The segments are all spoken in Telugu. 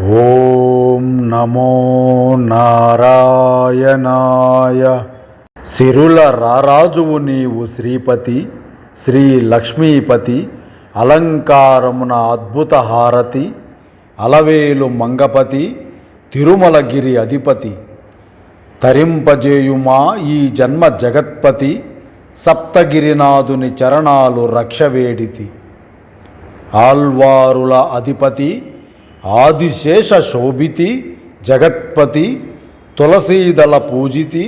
ఓం నమో నారాయణాయ. సిరుల రారాజువు నీవు శ్రీపతి శ్రీ లక్ష్మీపతి అలంకారమున అద్భుత హారతి అలవేలు మంగపతి తిరుమలగిరి అధిపతి. తరింపజేయుమా ఈ జన్మ జగత్పతి సప్తగిరినాథుని చరణాలు రక్షవేడితి. ఆల్వారుల అధిపతి ఆదిశేష శోభితి జగత్పతి తులసీదళ పూజితి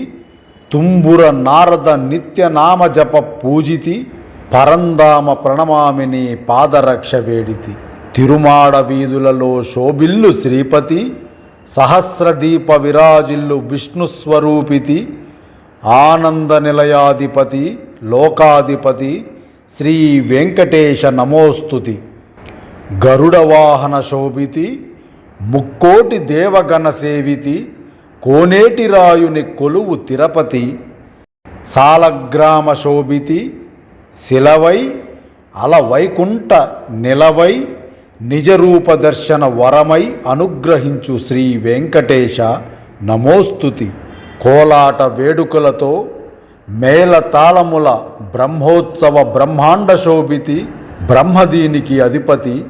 తుంబుర నారద నిత్యనామ జప పూజితి పరందామ ప్రణమామిని పాదరక్ష వేడితి. తిరుమాడ వీధులలో శోభిల్లు శ్రీపతి సహస్రదీప విరాజిల్లు విష్ణుస్వరూపితి ఆనంద నిలయాధిపతి లోకాధిపతి శ్రీ వెంకటేశ నమోస్తుతి. గరుడవాహన శోభితి ముక్కోటి దేవగణ సేవితి కోనేటి రాయుని కొలువు తిరుపతి సాలగ్రామ శోభితి శిలవై అల వైకుంఠ నిలవై నిజరూప దర్శన వరమై అనుగ్రహించు శ్రీ వెంకటేశ నమోస్తుతి. కోలాట వేడుకలతో మేళ తాళముల బ్రహ్మోత్సవ బ్రహ్మాండ శోభితి బ్రహ్మదీనికి అధిపతి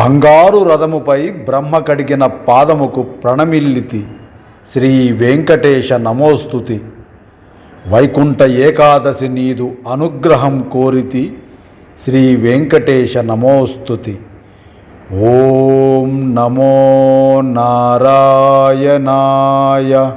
బంగారు రథముపై బ్రహ్మ కడిగిన పాదముకు ప్రణమిల్లితి. శ్రీ వెంకటేశ నమోస్తుతి. వైకుంఠ ఏకాదశి నీదు అనుగ్రహం కోరితి. శ్రీ వెంకటేశ నమోస్తుతి. ఓం నమో నారాయణాయ.